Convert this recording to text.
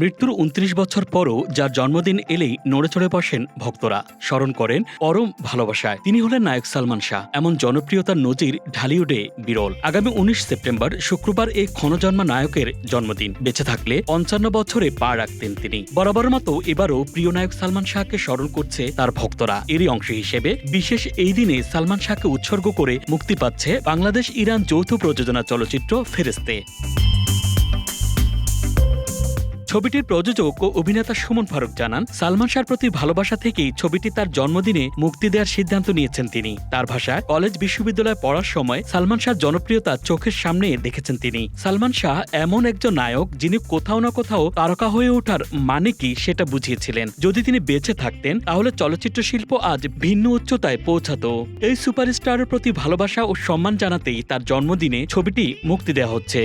মৃত্যুর উনত্রিশ বছর পরও যার জন্মদিন এলেই নড়ে চড়ে বসেন ভক্তরা। স্মরণ করেন পরম ভালোবাসায়। তিনি হলেন নায়ক সালমান শাহ, এমন জনপ্রিয়তার নজির ঢালিউডে বিরল। আগামী উনিশ সেপ্টেম্বর, শুক্রবার এই ক্ষণজন্মা নায়কের জন্মদিন। বেঁচে থাকলে পঞ্চান্ন বছরে পা রাখতেন তিনি। বরাবর মতো এবারও প্রিয় নায়ক সালমান শাহকে স্মরণ করছে তার ভক্তরা। এরই অংশ হিসেবে বিশেষ এই দিনে সালমান শাহকে উৎসর্গ করে মুক্তি পাচ্ছে বাংলাদেশ ইরান যৌথ প্রযোজনা চলচ্চিত্র ফেরেস্তে ছবিটির প্রযোজক ও অভিনেতা সুমন ফারুক জানান, সালমান শাহর প্রতি ভালোবাসা থেকেই ছবিটি তার জন্মদিনে মুক্তি দেওয়ার সিদ্ধান্ত নিয়েছেন তিনি। তার ভাষায়, কলেজ বিশ্ববিদ্যালয়ে পড়ার সময় সালমান শাহ জনপ্রিয়তা চোখের সামনে দেখেছেন তিনি। সালমান শাহ এমন একজন নায়ক যিনি কোথাও না কোথাও তারকা হয়ে ওঠার মানে কি সেটা বুঝিয়েছিলেন। যদি তিনি বেঁচে থাকতেন, তাহলে চলচ্চিত্র শিল্প আজ ভিন্ন উচ্চতায় পৌঁছাতো। এই সুপারস্টারের প্রতি ভালোবাসা ও সম্মান জানাতেই তার জন্মদিনে ছবিটি মুক্তি দেওয়া হচ্ছে।